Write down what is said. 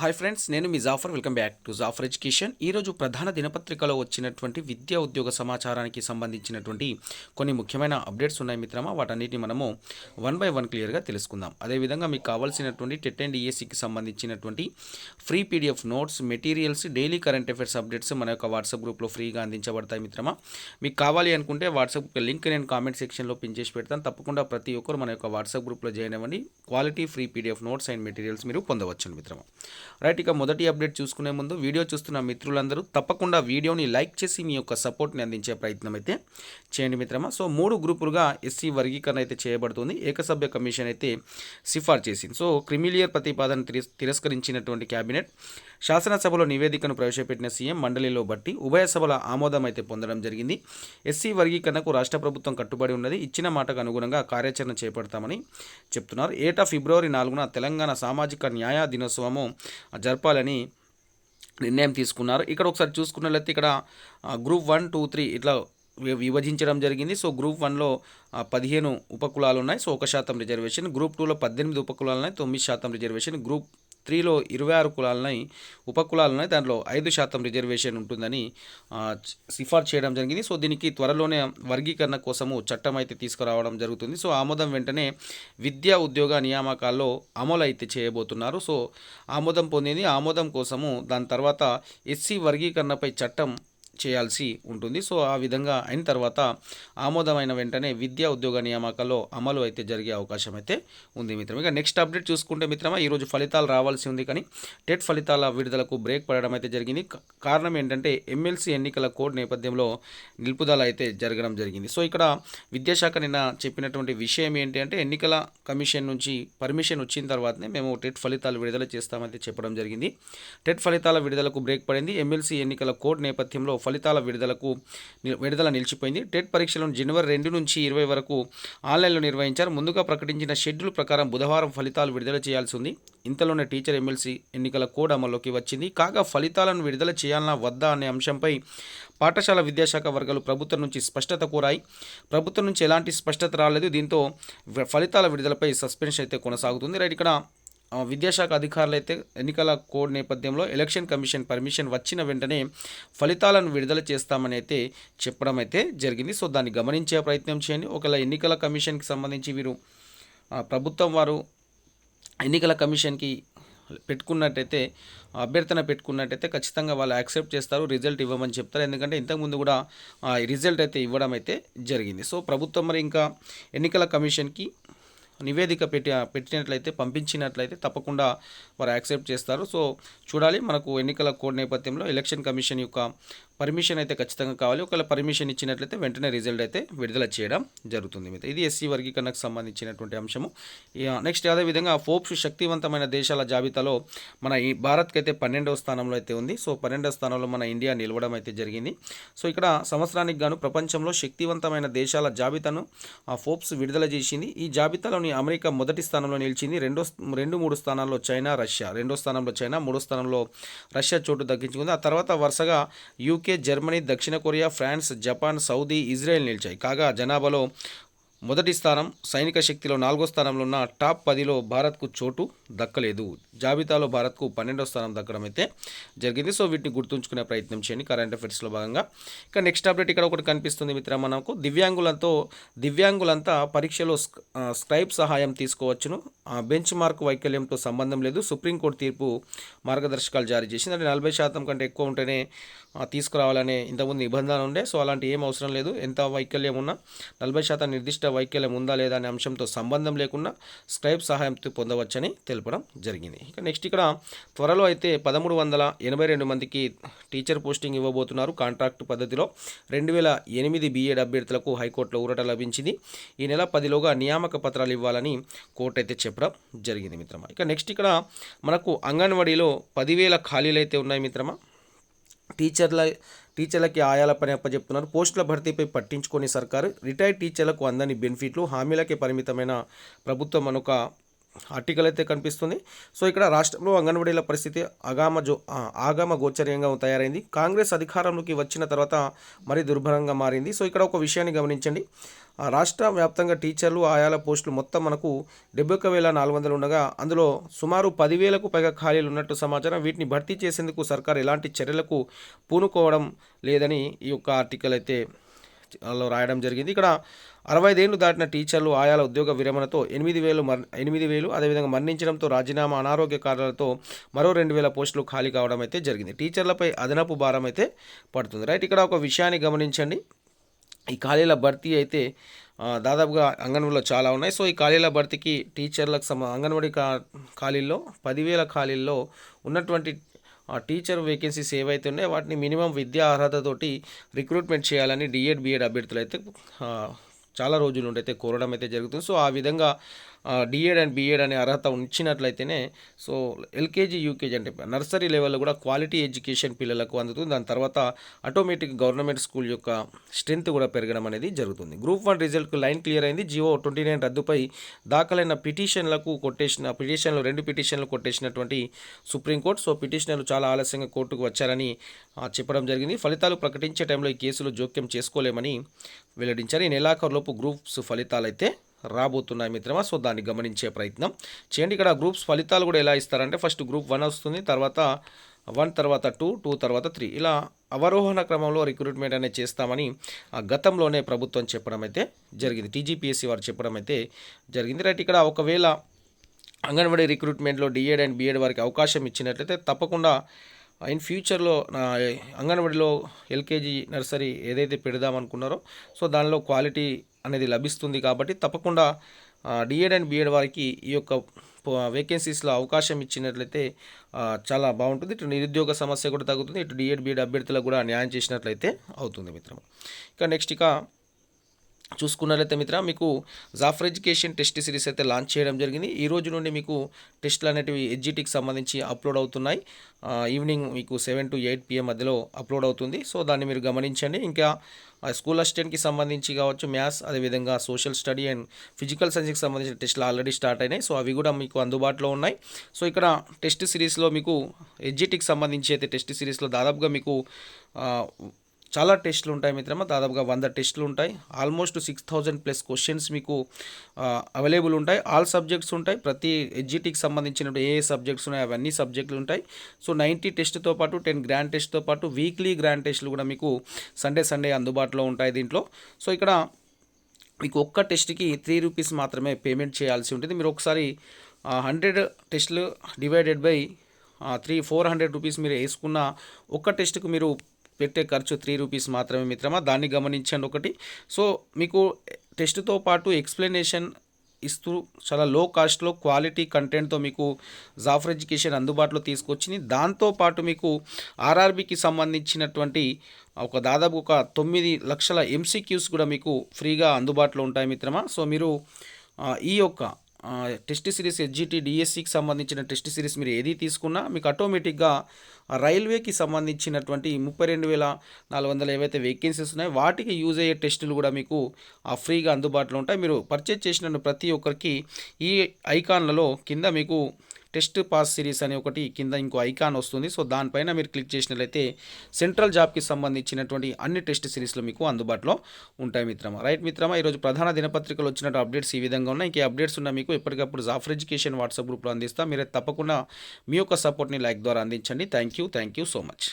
Hi friends నేను మీ Jafar welcome back to Jafar education ఈరోజు ప్రధాన దినపత్రికలో వచ్చినటువంటి విద్యా ఉద్యోగ సమాచారానికి సంబంధించినటువంటి కొన్ని ముఖ్యమైన అప్డేట్స్ ఉన్నాయి మిత్రమా. వాటన్నిటిని మనము వన్ బై వన్ క్లియర్గా తెలుసుకుందాం. అదేవిధంగా మీకు కావాల్సినటువంటి టెట్ అండ్ ఈఎస్సికి సంబంధించినటువంటి free PDF notes materials daily current affairs updates మన యొక్క వాట్సాప్ గ్రూప్లో ఫ్రీగా అందించబడతాయి మిత్రమా. మీకు కావాలి అనుకుంటే వాట్సాప్ లింక్ నేను కామెంట్ సెక్షన్లో పిన్ చేసి పెడతాను. తప్పకుండా ప్రతి ఒక్కరు మన యొక్క వాట్సాప్ గ్రూప్లో జాయిన్ అవ్వండి. Quality free PDF notes and materials మీరు పొందవచ్చు మిత్రమా. రైట్ ఇక మొదటి అప్డేట్ చూసుకునే ముందు వీడియో చూస్తున్న మిత్రులందరూ తప్పకుండా వీడియోని లైక్ చేసి మీ యొక్క సపోర్ట్ని అందించే ప్రయత్నం అయితే చేయండి మిత్రమా. సో మూడు గ్రూపులుగా ఎస్సీ వర్గీకరణ అయితే చేయబడుతుంది. ఏకసభ్య కమిషన్ అయితే సిఫార్ చేసింది. సో క్రిమిలియర్ ప్రతిపాదన తిరస్- తిరస్కరించినటువంటి క్యాబినెట్ శాసనసభలో నివేదికను ప్రవేశపెట్టిన సీఎం మండలిలో బట్టి ఉభయ సభల ఆమోదం అయితే పొందడం జరిగింది. ఎస్సీ వర్గీకరణకు రాష్ట్ర ప్రభుత్వం కట్టుబడి ఉన్నది. ఇచ్చిన మాటకు అనుగుణంగా కార్యాచరణ చేపడతామని చెప్తున్నారు. ఏటా ఫిబ్రవరి నాలుగున తెలంగాణ సామాజిక న్యాయ దినోత్సవము జరపాలని నిర్ణయం తీసుకున్నారు. ఇక్కడ ఒకసారి చూసుకున్నట్లయితే ఇక్కడ గ్రూప్ వన్ టూ త్రీ ఇట్లా విభజించడం జరిగింది. సో గ్రూప్ వన్లో పదిహేను ఉపకులాలు ఉన్నాయి. సో ఒక శాతం రిజర్వేషన్. గ్రూప్ టూలో పద్దెనిమిది ఉపకులాలు ఉన్నాయి. తొమ్మిది శాతం రిజర్వేషన్. గ్రూప్ త్రీలో ఇరవై ఆరు కులాలనై ఉపకులాలు దాంట్లో ఐదు శాతం రిజర్వేషన్ ఉంటుందని సిఫార్సు చేయడం జరిగింది. సో దీనికి త్వరలోనే వర్గీకరణ కోసము చట్టం అయితే తీసుకురావడం జరుగుతుంది. సో ఆమోదం వెంటనే విద్యా ఉద్యోగ నియామకాల్లో అమలు అయితే చేయబోతున్నారు. సో ఆమోదం పొందింది. ఆమోదం కోసము దాని తర్వాత ఎస్సీ వర్గీకరణపై చట్టం చేయాల్సి ఉంటుంది. సో ఆ విధంగా అయిన తర్వాత ఆమోదమైన వెంటనే విద్యా ఉద్యోగ నియామకాల్లో అమలు అయితే జరిగే అవకాశం అయితే ఉంది మిత్రం. ఇక నెక్స్ట్ అప్డేట్ చూసుకుంటే మిత్రమా ఈరోజు ఫలితాలు రావాల్సి ఉంది కానీ టెట్ ఫలితాల విడుదలకు బ్రేక్ పడడం అయితే జరిగింది. కారణం ఏంటంటే ఎమ్మెల్సీ ఎన్నికల కోడ్ నేపథ్యంలో నిలుపుదల అయితే జరగడం జరిగింది. సో ఇక్కడ విద్యాశాఖ నిన్న చెప్పినటువంటి విషయం ఏంటి అంటే ఎన్నికల కమిషన్ నుంచి పర్మిషన్ వచ్చిన తర్వాతనే మేము టెట్ ఫలితాలు విడుదల చేస్తామైతే చెప్పడం జరిగింది. టెట్ ఫలితాల విడుదలకు బ్రేక్ పడింది. ఎమ్మెల్సీ ఎన్నికల కోడ్ నేపథ్యంలో ఫలితాల విడుదలకు విడుదల నిలిచిపోయింది. టెట్ పరీక్షలను జనవరి రెండు నుంచి ఇరవై వరకు ఆన్లైన్లో నిర్వహించారు. ముందుగా ప్రకటించిన షెడ్యూల్ ప్రకారం బుధవారం ఫలితాలు విడుదల చేయాల్సి ఉంది. ఇంతలోనే టీచర్ ఎమ్మెల్సీ ఎన్నికల కోడ్ అమల్లోకి వచ్చింది. కాగా ఫలితాలను విడుదల చేయాలన్నా వద్దా అనే అంశంపై పాఠశాల విద్యాశాఖ వర్గాలు ప్రభుత్వం నుంచి స్పష్టత కోరాయి. ప్రభుత్వం నుంచి ఎలాంటి స్పష్టత రాలేదు. దీంతో ఫలితాల విడుదలపై సస్పెన్షన్ అయితే కొనసాగుతుంది. రైట్ ఇక్కడ విద్యాశాఖ అధికారులు అయితే ఎన్నికల కోడ్ నేపథ్యంలో ఎలక్షన్ కమిషన్ పర్మిషన్ వచ్చిన వెంటనే ఫలితాలను విడుదల చేస్తామని అయితే చెప్పడం అయితే జరిగింది. సో దాన్ని గమనించే ప్రయత్నం చేయండి. ఒకవేళ ఎన్నికల కమిషన్కి సంబంధించి వీరు ప్రభుత్వం వారు ఎన్నికల కమిషన్కి పెట్టుకున్నట్టయితే అభ్యర్థన పెట్టుకున్నట్టయితే ఖచ్చితంగా వాళ్ళు యాక్సెప్ట్ చేస్తారు రిజల్ట్ ఇవ్వమని చెప్తారు. ఎందుకంటే ఇంతకుముందు కూడా ఆ, రిజల్ట్ అయితే ఇవ్వడం అయితే జరిగింది. సో ప్రభుత్వం మరి ఇంకా ఎన్నికల కమిషన్కి నివేదిక పెట్టి పెట్టినట్లయితే పంపించినట్లయితే తప్పకుండా వారు యాక్సెప్ట్ చేస్తారు. సో చూడాలి మనకు ఎన్నికల కోడ్ నేపథ్యంలో ఎలక్షన్ కమిషన్ యొక్క పర్మిషన్ అయితే ఖచ్చితంగా కావాలి. ఒకవేళ పర్మిషన్ ఇచ్చినట్లయితే వెంటనే రిజల్ట్ అయితే విడుదల చేయడం జరుగుతుంది. మిగతా ఇది ఎస్సీ వర్గీకరణకు సంబంధించినటువంటి అంశము. నెక్స్ట్ అదేవిధంగా ఫోప్స్ శక్తివంతమైన దేశాల జాబితాలో మన ఈ భారత్కి అయితే పన్నెండవ స్థానంలో అయితే ఉంది. సో పన్నెండవ స్థానంలో మన ఇండియా నిలవడం అయితే జరిగింది. సో ఇక్కడ సంవత్సరానికి గాను ప్రపంచంలో శక్తివంతమైన దేశాల జాబితాను ఆ ఫోర్బ్స్ విడుదల చేసింది. ఈ జాబితాలోని అమెరికా మొదటి స్థానంలో నిలిచింది. రెండో రెండు మూడు స్థానాల్లో చైనా రష్యా. రెండో స్థానంలో చైనా మూడో స్థానంలో రష్యా చోటు దక్కించుకుంది. ఆ తర్వాత వరుసగా యూకే జర్మనీ దక్షిణ Korea France Japan Saudi Israel నిలిచాయి. కాగా జనాభాలో మొదటి స్థానం సైనిక శక్తిలో నాలుగో స్థానంలో ఉన్న టాప్ పదిలో భారత్కు చోటు దక్కలేదు. జాబితాలో భారత్కు పన్నెండో స్థానం దక్కడం అయితే జరిగింది. సో వీటిని గుర్తుంచుకునే ప్రయత్నం చేయండి. కరెంట్ అఫైర్స్లో భాగంగా. ఇక నెక్స్ట్ అప్డేట్ ఇక్కడ ఒకటి కనిపిస్తుంది మిత్ర మనకు. దివ్యాంగులతో దివ్యాంగులంతా పరీక్షలో స్క్రైబ్ సహాయం తీసుకోవచ్చును. ఆ, బెంచ్ మార్క్ వైకల్యంతో సంబంధం లేదు. సుప్రీంకోర్టు తీర్పు మార్గదర్శకాలు జారీ చేసింది. అంటే నలభై శాతం కంటే ఎక్కువ ఉంటేనే తీసుకురావాలనే ఇంతకుముందు నిబంధన ఉండే. సో అలాంటి ఏం అవసరం లేదు. ఎంత వైకల్యం ఉన్నా నలభై శాతం నిర్దిష్ట వైకల్యం ఉందా లేదా అనే అంశంతో సంబంధం లేకుండా స్క్రైబ్ సహాయంతో పొందవచ్చని తెలపడం జరిగింది. ఇక నెక్స్ట్ ఇక్కడ త్వరలో అయితే పదమూడు వందల ఎనభై రెండు మందికి టీచర్ పోస్టింగ్ ఇవ్వబోతున్నారు. కాంట్రాక్ట్ పద్ధతిలో రెండు వేల ఎనిమిది బీఎడ్ అభ్యర్థులకు హైకోర్టులో ఊరట లభించింది. ఈ నెల పదిలోగా నియామక పత్రాలు ఇవ్వాలని కోర్టు అయితే చెప్పడం జరిగింది మిత్రమా. ఇక నెక్స్ట్ ఇక్కడ మనకు అంగన్వాడీలో పదివేల ఖాళీలు అయితే ఉన్నాయి మిత్రమా. టీచర్ల టీచర్లకి ఆయాల పని అప్పచెప్తున్నారు పోస్టుల భర్తీపై పట్టించుకొని సర్కారు రిటైర్డ్ టీచర్లకు అందని బెనిఫిట్లు హామీలకే పరిమితమైన ప్రభుత్వం అనొక ఆర్టికల్ అయితే కనిపిస్తుంది. సో ఇక్కడ రాష్ట్రంలో అంగన్వాడీల పరిస్థితి అగామ జో ఆగామ గోచర్యంగా తయారైంది. కాంగ్రెస్ అధికారంలోకి వచ్చిన తర్వాత మరీ దుర్భరంగా మారింది. సో ఇక్కడ ఒక విషయాన్ని గమనించండి. ఆ, రాష్ట్ర వ్యాప్తంగా టీచర్లు ఆయాల పోస్టులు మొత్తం మనకు డెబ్బై ఒక వేల నాలుగు వందలు ఉండగా అందులో సుమారు పదివేలకు పైగా ఖాళీలు ఉన్నట్టు సమాచారం. వీటిని భర్తీ చేసేందుకు సర్కార్ ఎలాంటి చర్యలకు పూనుకోవడం లేదని ఈ యొక్క ఆర్టికల్ అయితే రాయడం జరిగింది. ఇక్కడ అరవై ఐదేళ్ళు దాటిన టీచర్లు ఆయాల ఉద్యోగ విరమణతో ఎనిమిది వేలు మర్ ఎనిమిది వేలు అదేవిధంగా మరణించడంతో రాజీనామా అనారోగ్య కారణాలతో మరో రెండు వేల పోస్టులు ఖాళీ కావడం అయితే జరిగింది. టీచర్లపై అదనపు భారం అయితే పడుతుంది. రైట్ ఇక్కడ ఒక విషయాన్ని గమనించండి. ఈ ఖాళీల భర్తీ అయితే దాదాపుగా అంగన్వాడీలో చాలా ఉన్నాయి. సో ఈ ఖాళీల భర్తీకి టీచర్లకు సమ అంగన్వాడీ కా ఖాళీల్లో పదివేల ఖాళీల్లో ఉన్నటువంటి టీచర్ వేకెన్సీస్ ఏవైతే ఉన్నాయో వాటిని మినిమం విద్యా అర్హతతోటి రిక్రూట్మెంట్ చేయాలని డిఎడ్ బిఎడ్ అభ్యర్థులు అయితే చాలా రోజుల నుండి అయితే కోరడం అయితే జరుగుతుంది. సో ఆ విధంగా డిఎడ్ అండ్ బిఎడ్ అనే అర్హత ఉంచినట్లయితేనే సో ఎల్కేజీ యూకేజీ అంటే నర్సరీ లెవెల్లో కూడా క్వాలిటీ ఎడ్యుకేషన్ పిల్లలకు అందుతుంది. దాని తర్వాత ఆటోమేటిక్ గవర్నమెంట్ స్కూల్ యొక్క స్ట్రెంత్ కూడా పెరగడం అనేది జరుగుతుంది. గ్రూప్ వన్ రిజల్ట్కు లైన్ క్లియర్ అయింది. జియో ట్వంటీ నైన్ రద్దుపై దాఖలైన పిటిషన్లకు కొట్టేసిన పిటిషన్లు రెండు పిటిషన్లు కొట్టేసినటువంటి సుప్రీంకోర్టు సో పిటిషనర్లు చాలా ఆలస్యంగా కోర్టుకు వచ్చారని చెప్పడం జరిగింది. ఫలితాలు ప్రకటించే టైంలో ఈ కేసులు జోక్యం చేసుకోలేమని వెల్లడించారు. ఈ నెలాఖరులోపు గ్రూప్స్ ఫలితాలు అయితే రాబోతున్నాయి మిత్రమా. సో దాన్ని గమనించే ప్రయత్నం చేయండి. ఇక్కడ గ్రూప్స్ ఫలితాలు కూడా ఎలా ఇస్తారంటే ఫస్ట్ గ్రూప్ వన్ వస్తుంది తర్వాత వన్ తర్వాత టూ టూ తర్వాత త్రీ. ఇలా అవరోహణ క్రమంలో రిక్రూట్మెంట్ అనేది చేస్తామని ఆ గతంలోనే ప్రభుత్వం చెప్పడం అయితే జరిగింది. టీజీపీఎస్సీ వారు చెప్పడం అయితే జరిగింది. రైట్ ఇక్కడ ఒకవేళ anganwadi రిక్రూట్మెంట్లో D Ed and B Ed వారికి అవకాశం ఇచ్చినట్లయితే తప్పకుండా ఇన్ ఫ్యూచర్లో నా అంగన్వాడీలో ఎల్కేజీ నర్సరీ ఏదైతే పెడదామనుకున్నారో సో దానిలో క్వాలిటీ అనేది లభిస్తుంది కాబట్టి తప్పకుండా డిఎడ్ అండ్ బిఎడ్ వారికి ఈ యొక్క వేకెన్సీస్లో అవకాశం ఇచ్చినట్లయితే చాలా బాగుంటుంది. ఇటు నిరుద్యోగ సమస్య కూడా తగ్గుతుంది. ఇటు డిఎడ్ బిఎడ్ అభ్యర్థులకు కూడా న్యాయం చేసినట్లయితే అవుతుంది మిత్రం ఇక నెక్స్ట్ ఇక చూసుకున్నట్లయితే మిత్ర మీకు జాఫర్ ఎడ్యుకేషన్ టెస్ట్ సిరీస్ అయితే లాంచ్ చేయడం జరిగింది. ఈ రోజు నుండి మీకు టెస్ట్లు అనేటివి ఎడ్జిటికి సంబంధించి అప్లోడ్ అవుతున్నాయి. ఈవినింగ్ మీకు సెవెన్ టు ఎయిట్ పిఎం మధ్యలో అప్లోడ్ అవుతుంది. సో దాన్ని మీరు గమనించండి. ఇంకా ఆ స్కూల్ అసిస్టెంట్కి సంబంధించి కావచ్చు మ్యాథ్స్ అదేవిధంగా సోషల్ స్టడీ అండ్ ఫిజికల్ సైన్స్కి సంబంధించిన టెస్టులు ఆల్రెడీ స్టార్ట్ అయినాయి. సో అవి కూడా మీకు అందుబాటులో ఉన్నాయి. సో ఇక్కడ టెస్ట్ సిరీస్లో మీకు ఎడ్జిటీకి సంబంధించి అయితే టెస్ట్ సిరీస్లో దాదాపుగా మీకు చాలా టెస్టులు ఉంటాయి మిత్రమా దాదాపుగా వంద టెస్టులు ఉంటాయి. Almost six thousand plus questions మీకు అవైలబుల్ ఉంటాయి. ఆల్ సబ్జెక్ట్స్ ఉంటాయి. ప్రతి ఎడ్జిటీకి సంబంధించిన ఏ ఏ సబ్జెక్ట్స్ ఉన్నాయో అవన్నీ సబ్జెక్టులు ఉంటాయి. సో నైంటీ టెస్ట్తో పాటు టెన్ గ్రాండ్ టెస్ట్తో పాటు వీక్లీ గ్రాండ్ టెస్ట్లు కూడా మీకు సండే సండే అందుబాటులో ఉంటాయి దీంట్లో. సో ఇక్కడ మీకు ఒక్క టెస్ట్కి త్రీ రూపీస్ మాత్రమే పేమెంట్ చేయాల్సి ఉంటుంది. మీరు ఒకసారి హండ్రెడ్ టెస్ట్లు divided by three four hundred rupees మీరు వేసుకున్న ఒక్క టెస్ట్కి మీరు పెట్టే ఖర్చు త్రీ రూపీస్ మాత్రమే మిత్రమా? దాన్ని గమనించండి ఒకటి. సో మీకు టెస్ట్తో పాటు ఎక్స్ప్లెనేషన్ ఇస్తూ చాలా లో కాస్ట్లో క్వాలిటీ కంటెంట్తో మీకు జాఫర్ ఎడ్యుకేషన్ అందుబాటులో తీసుకొచ్చింది. దాంతోపాటు మీకు ఆర్ఆర్బికి సంబంధించినటువంటి ఒక దాదాపు ఒక తొమ్మిది లక్షల ఎంసీక్యూస్ కూడా మీకు ఫ్రీగా అందుబాటులో ఉంటాయి మిత్రమా? సో మీరు ఈ యొక్క టెస్ట్ సిరీస్ ఎస్జిటి డిఎస్సికి సంబంధించిన టెస్ట్ సిరీస్ మీరు ఏది తీసుకున్నా మీకు ఆటోమేటిక్గా రైల్వేకి సంబంధించినటువంటి ముప్పై రెండు వేల నాలుగు వందల ఏవైతే వేకెన్సీస్ ఉన్నాయో వాటికి యూజ్ అయ్యే టెస్టులు కూడా మీకు ఆ ఫ్రీగా అందుబాటులో ఉంటాయి. మీరు పర్చేజ్ చేసిన ప్రతి ఒక్కరికి ఈ ఐకాన్లలో కింద మీకు టెస్ట్ పాస్ సిరీస్ అనే ఒకటి కింద ఇంకో ఐకాన్ వస్తుంది. సో దానిపైన మీరు క్లిక్ చేసినట్లయితే సెంట్రల్ జాబ్కి సంబంధించినటువంటి అన్ని టెస్ట్ సిరీస్లు మీకు అందుబాటులో ఉంటాయి మిత్రమా. రైట్ మిత్రమా ఈరోజు ప్రధాన దినపత్రికలు వచ్చినట్టు అప్డేట్స్ ఈ విధంగా ఉన్నాయి. ఇంకే అప్డేట్స్ ఉన్న మీకు ఎప్పటికప్పుడు జాఫర్ ఎడ్యుకేషన్ వాట్సాప్ గ్రూప్లో అందిస్తా. మీరు తప్పకుండా మీ యొక్క సపోర్ట్ని లైక్ ద్వారా అందించండి. Thank you thank you so much.